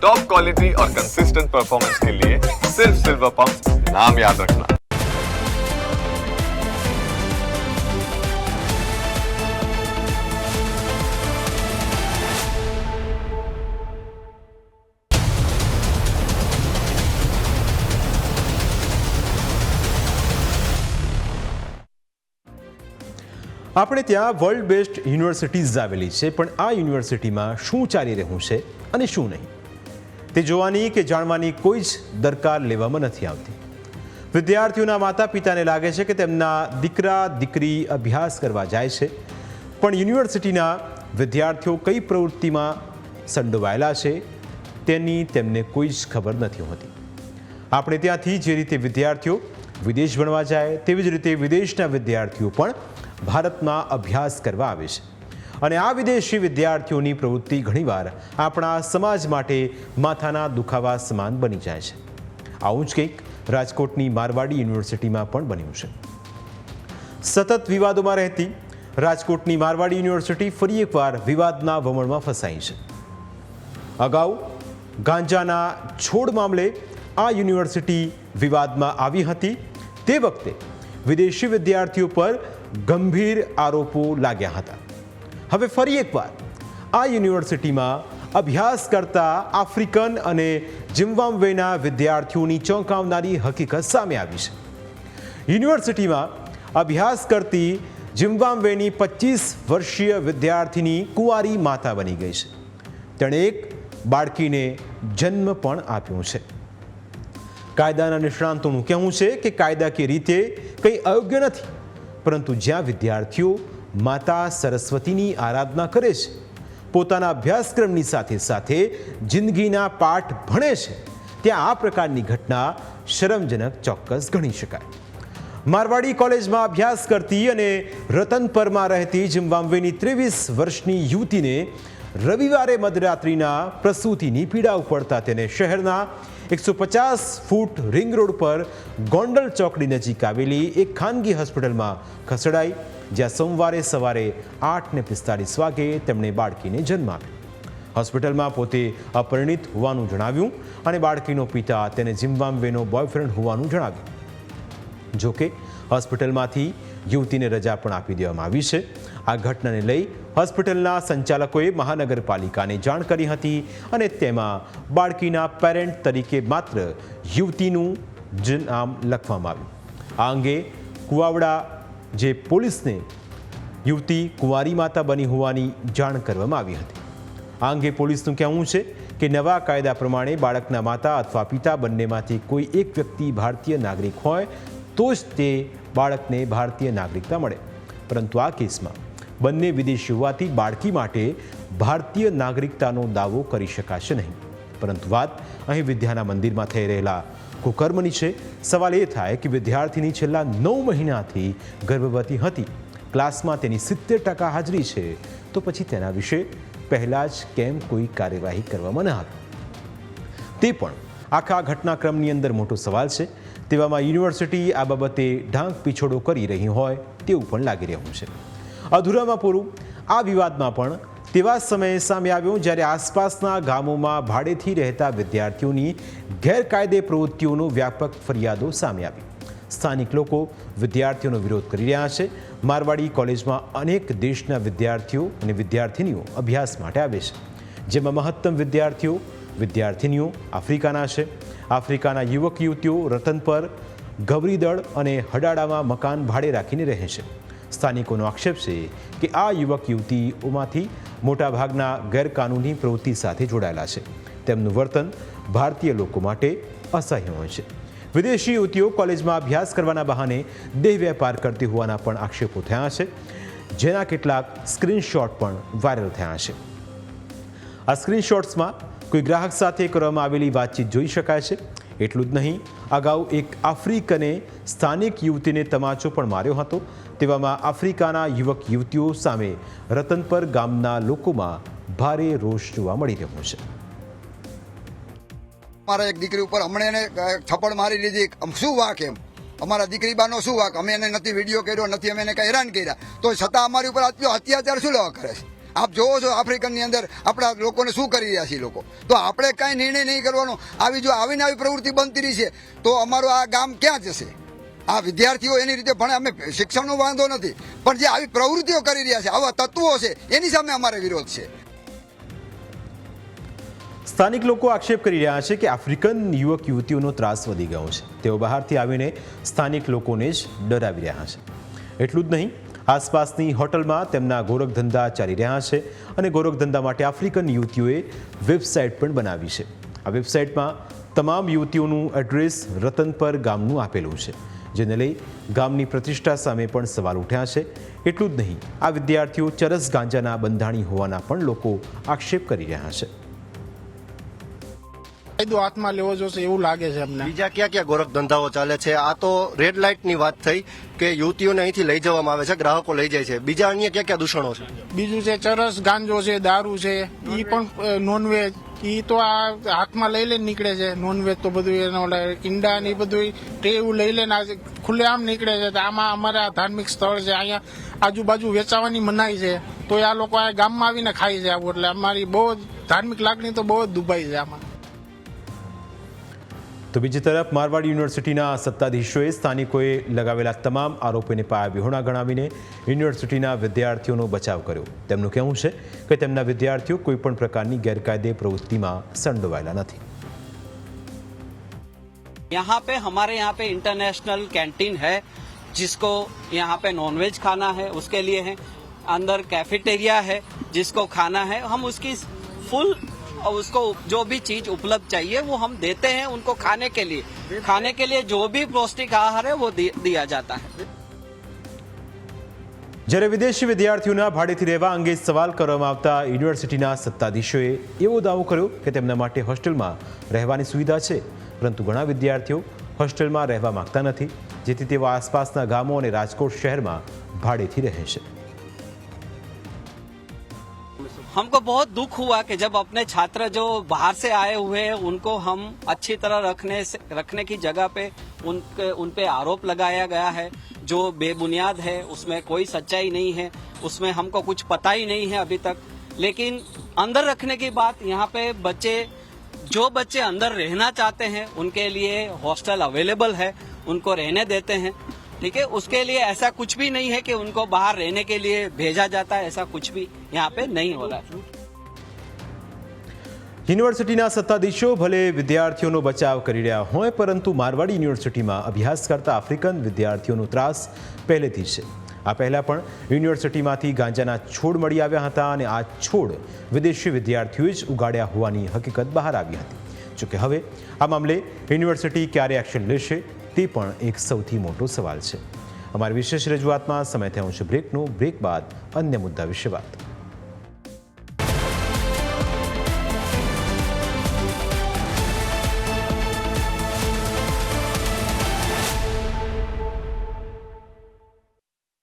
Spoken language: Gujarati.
टॉप क्वालिटी और कंसिस्टेंट परफॉर्मेंस के लिए सिर्फ सिल्वर पंप नाम याद रखना આપણે ત્યાં વર્લ્ડ બેસ્ટ યુનિવર્સિટીઝ આવેલી છે પણ આ યુનિવર્સિટીમાં શું ચાલી રહ્યું છે અને શું નહીં તે જોવાની કે જાણવાની કોઈ જ દરકાર લેવામાં નથી આવતી. વિદ્યાર્થીઓના માતા પિતાને લાગે છે કે તેમના દીકરા, દીકરી અભ્યાસ કરવા જાય છે, પણ યુનિવર્સિટીના વિદ્યાર્થીઓ કઈ પ્રવૃત્તિમાં સંડોવાયેલા છે તેની તેમને કોઈ જ ખબર નથી હોતી. આપણે ત્યાંથી જે રીતે વિદ્યાર્થીઓ વિદેશ ભણવા જાય, તેવી જ રીતે વિદેશના વિદ્યાર્થીઓ પણ ભારતમાં અભ્યાસ કરવા આવે છે. અને આ વિદેશી વિદ્યાર્થીઓની પ્રવૃત્તિ ઘણીવાર આપણા સમાજ માટે માથાના દુખાવા સમાન બની જાય છે. આવું જ કંઈક રાજકોટની મારવાડી યુનિવર્સિટીમાં પણ બન્યું છે. સતત વિવાદોમાં રહેતી રાજકોટની મારવાડી યુનિવર્સિટી ફરી એકવાર વિવાદના વમણમાં ફસાઈ છે. અગાઉ ગાંજાના છોડ મામલે આ યુનિવર્સિટી વિવાદમાં આવી હતી. તે વખતે વિદેશી વિદ્યાર્થીઓ પર ગંભીર આરોપો લાગ્યા હતા. હવે ફરી એકવાર, આ યુનિવર્સિટીમાં અભ્યાસ કરતા આફ્રિકન અને જિમ્બાબ્વેના વિદ્યાર્થીઓની ચોંકાવનારી હકીકત સામે આવી છે. યુનિવર્સિટીમાં અભ્યાસ કરતી જિમ્બાબ્વેની પચીસ વર્ષીય વિદ્યાર્થીની કુંવારી માતા બની ગઈ છે. તેણે એક બાળકીને જન્મ પણ આપ્યો છે. કાયદાના નિષ્ણાંતોનું કહેવું છે કે કાયદાકીય રીતે કંઈ અયોગ્ય નથી, પરંતુ જ્યાં વિદ્યાર્થીઓ માતા સરસ્વતીની આરાધના કરે છે. પોતાના અભ્યાસક્રમની સાથે સાથે જિંદગીના પાઠ ભણે છે. ત્યાં આ પ્રકારની ઘટના શરમજનક ચોક્કસ ગણી શકાય. મારવાડી કોલેજમાં અભ્યાસ કરતી અને રતનપરમાં રહેતી જિમ્બાબ્વેની ત્રેવીસ વર્ષની યુવતીને રવિવારે મધરાત્રિના પ્રસૂતિની પીડા ઉપડતા તેને શહેરના એકસો પચાસ ફૂટ રિંગ રોડ પર ગોંડલ ચોકડી નજીક આવેલી એક ખાનગી હોસ્પિટલમાં ખસેડાઈ. જ્યાં સોમવારે સવારે આઠને પિસ્તાળીસ વાગે તેમણે બાળકીને જન્મ આપ્યો. હોસ્પિટલમાં પોતે અપરિણિત હોવાનું જણાવ્યું અને બાળકીનો પિતા તેને જિમ્બાબ્વેનો બોયફ્રેન્ડ હોવાનું જણાવ્યું. જોકે હોસ્પિટલમાંથી યુવતીને રજા પણ આપી દેવામાં આવી છે. આ ઘટનાને લઈ હોસ્પિટલના સંચાલકોએ મહાનગરપાલિકાને જાણ કરી હતી અને તેમાં બાળકીના પેરેન્ટ તરીકે માત્ર યુવતીનું જ નામ લખવામાં આવ્યું. આ અંગે કુવાવડા જે પોલીસને યુવતી કુંવારી માતા બની હોવાની જાણ કરવામાં આવી હતી. આ અંગે પોલીસનું કહેવું છે કે નવા કાયદા પ્રમાણે બાળકના માતા અથવા પિતા બંનેમાંથી કોઈ એક વ્યક્તિ ભારતીય નાગરિક હોય, તો જ તે બાળકને ભારતીય નાગરિકતા મળે. પરંતુ આ કેસમાં બંને વિદેશી હોવાથી બાળકી માટે ભારતીય નાગરિકતાનો દાવો કરી શકાશે નહીં. પરંતુ વાત અહીં વિદ્યાના મંદિરમાં થઈ રહેલા કુકર્મની છે. સવાલ એ થાય કે વિદ્યાર્થીની છેલ્લા નવ મહિનાથી ગર્ભવતી હતી. ક્લાસમાં તેની સિત્તેર ટકા હાજરી છે. તો પછી તેના વિશે પહેલાં જ કેમ કોઈ કાર્યવાહી કરવામાં ન આવી? તે પણ આખા ઘટનાક્રમની અંદર મોટો સવાલ છે. તેવામાં યુનિવર્સિટી આ બાબતે ઢાંક પીછોડો કરી રહી હોય તેવું પણ લાગી રહ્યું છે. અધૂરામાં પૂરું આ વિવાદમાં પણ તેવા સમયે સામે આવ્યો જ્યારે આસપાસના ગામોમાં ભાડેથી રહેતા વિદ્યાર્થીઓની ગેરકાયદે પ્રવૃત્તિઓનો વ્યાપક ફરિયાદો સામે આવી. સ્થાનિક લોકો વિદ્યાર્થીઓનો વિરોધ કરી રહ્યા છે. મારવાડી કોલેજમાં અનેક દેશના વિદ્યાર્થીઓ અને વિદ્યાર્થિનીઓ અભ્યાસ માટે આવે છે. જેમાં મહત્તમ વિદ્યાર્થીઓ, વિદ્યાર્થિનીઓ આફ્રિકાના છે. આફ્રિકાના યુવક યુવતીઓ રતન પર ગવરીદળ અને હડાડામાં મકાન ભાડે રાખીને રહે છે. સ્થાનિકોનો આક્ષેપ છે કે આ યુવક યુવતીઓમાંથી મોટાભાગના ગેરકાનૂની પ્રવૃત્તિ સાથે જોડાયેલા છે. તેમનું વર્તન ભારતીય લોકો માટે અસહ્ય હોય છે. વિદેશી યુવતીઓ કોલેજમાં અભ્યાસ કરવાના બહાને દેહ વેપાર કરતી હોવાના પણ આક્ષેપો થયા છે, જેના કેટલાક સ્ક્રીનશોટ પણ વાયરલ થયા છે. આ સ્ક્રીનશોટ્સમાં કોઈ ગ્રાહક સાથે કરવામાં આવેલી વાતચીત જોઈ શકાય છે. એટલું જ નહીં, અગાઉ એક આફ્રિકને સ્થાનિક યુવતીને તમાચો પણ માર્યો હતો. તેવામાં આફ્રિકાના યુવક યુવતીઓ સામે રતનપર ગામના લોકોમાં ભારે રોષ જોવા મળી રહ્યો છે. મારા એક દીકરી ઉપર હમણાં એને થપ્પડ મારી લીધી. શું વાક એમ? અમારા દીકરી બાનો શું વાક? અમે એને નથી વીડિયો કર્યો, નથી અમે એને કઈ હેરાન કર્યા. તો છતાં અમારી ઉપર અત્યાચાર શું લેવા કરે છે? આપ જોવો છો આફ્રિકનની અંદર આપણા લોકોને શું કરી રહ્યા છે લોકો. તો આપણે કાંઈ નિર્ણય નહીં કરવાનો. આવી જો આવીને આવી પ્રવૃત્તિ બનતી રહી છે, તો અમારું આ ગામ ક્યાં જશે? આ વિદ્યાર્થીઓ એની રીતે ભણે, અમે શિક્ષણનો વાંધો નથી. પણ જે આવી પ્રવૃત્તિઓ કરી રહ્યા છે, આવા તત્વો છે, એની સામે અમારે વિરોધ છે. સ્થાનિક લોકો આક્ષેપ કરી રહ્યા છે કે આફ્રિકન યુવક યુવતીઓનો ત્રાસ વધી ગયો છે. તેઓ બહારથી આવીને સ્થાનિક લોકોને જ ડરાવી રહ્યા છે. એટલું જ નહીં આસપાસની હોટલમાં તેમના ગોરખધંધા ચાલી રહ્યા છે અને ગોરખધંધા માટે આફ્રિકન યુવતીઓએ વેબસાઇટ પણ બનાવી છે. આ વેબસાઇટમાં તમામ યુવતીઓનું એડ્રેસ રતનપર ગામનું આપેલું છે, જેને લઈ ગામની પ્રતિષ્ઠા સામે પણ સવાલ ઉઠ્યા છે. એટલું જ નહીં, આ વિદ્યાર્થીઓ ચરસ ગાંજાના બંધાણી હોવાના પણ લોકો આક્ષેપ કરી રહ્યા છે. કાયદો હાથમાં લેવો જોશે એવું લાગે છે અમને. બીજા ક્યાં ક્યાં ગોરખ ધંધાઓ ચાલે છે? આ તો રેડ લાઇટની વાત થઈ કે યુવતીઓને અહીંથી લઈ જવામાં આવે છે ગ્રાહકો લઈ જાય છે. બીજા અન્ય ક્યાં ક્યાં દૂષણો છે? બીજું છે ચરસ ગાંજો છે દારૂ છે ઈ પણ નોનવેજ ઈ તો આ હાથમાં લઈ લઈને નીકળે છે. નોનવેજ તો બધું એનો ઈંડા ને ઈ બધું ટેવું લઈ લઈને આ ખુલ્લેઆમ નીકળે છે. તો આમાં અમારે આ ધાર્મિક સ્થળ છે. અહીંયા આજુબાજુ વેચાવાની મનાઈ છે. તો આ લોકો આ ગામમાં આવીને ખાય છે આવું. એટલે અમારી બહુ ધાર્મિક લાગણી તો બહુ જ દુભાઈ છે આમાં. તો બીજી તરફ મારવાડ યુનિવર્સિટીના સત્તાધીશોએ સ્થાનિકોએ લગાવેલા તમામ આરોપોને પાયા વિહોણા ગણાવીને યુનિવર્સિટીના વિદ્યાર્થીઓનો બચાવ કર્યો તેમનું કહેવું છે કે તેમના વિદ્યાર્થીઓ કોઈપણ પ્રકારની ગેરકાયદે પ્રવૃત્તિમાં સંડોવાયેલા નથી यहाँ पे हमारे यहाँ पे इंटरनेशनल कैंटीन है जिसको यहाँ पे नॉनवेज खाना है उसके लिए है अंदर कैफेटेरिया है जिसको खाना है हम उसकी फुल उसको जो भी चीज उपलब्ध चाहिए वो हम देते हैं उनको खाने के लिए खाने के लिए जो भी पौष्टिक आहार है वो दि- दिया जाता है જ્યારે વિદેશી વિદ્યાર્થીઓના ભાડેથી રહેવા અંગે સવાલ કરવામાં આવતા યુનિવર્સિટીના સત્તાધીશોએ એવો દાવો કર્યો કે તેમના માટે હોસ્ટેલમાં રહેવાની સુવિધા છે પરંતુ ઘણા વિદ્યાર્થીઓ હોસ્ટેલમાં રહેવા માંગતા નથી જેથી તેઓ આસપાસના ગામો અને રાજકોટ શહેરમાં ભાડેથી રહે છે हमको बहुत दुख हुआ कि जब अपने छात्र जो बाहर से आए हुए हैं, उनको हम अच्छी तरह रखने से, रखने की जगह पे उनके उन पे आरोप लगाया गया है। जो बेबुनियाद है, उसमें कोई सच्चाई नहीं है, उसमें हमको कुछ पता ही नहीं है अभी तक। लेकिन अंदर रखने की बात, यहाँ पे बच्चे, जो बच्चे अंदर रहना चाहते हैं, उनके लिए हॉस्टल अवेलेबल है, उनको रहने देते हैं। ठीक है उसके लिए ऐसा कुछ भी नहीं है कि उनको बाहर रहने के लिए भेजा जाता है ऐसा कुछ भी यहाँ पे नहीं हो रहा है યુનિવર્સિટીના સત્તાધીશો ભલે વિદ્યાર્થીઓનો બચાવ કરી રહ્યા હોય પરંતુ મારવાડી યુનિવર્સિટીમાં અભ્યાસ કરતા આફ્રિકન વિદ્યાર્થીઓનો ત્રાસ પહેલેથી જ છે આ પહેલાં પણ યુનિવર્સિટીમાંથી ગાંજાના છોડ મળી આવ્યા હતા અને આ છોડ વિદેશી વિદ્યાર્થીઓએ જ ઉગાડ્યા હોવાની હકીકત બહાર આવી હતી જોકે હવે આ મામલે યુનિવર્સિટી ક્યારે એક્શન લેશે તે પણ એક સૌથી મોટો સવાલ છે. અમારી વિશેષ રજૂઆતમાં સમય થયો છે બ્રેકનું. બ્રેક બાદ અન્ય મુદ્દા વિશે વાત.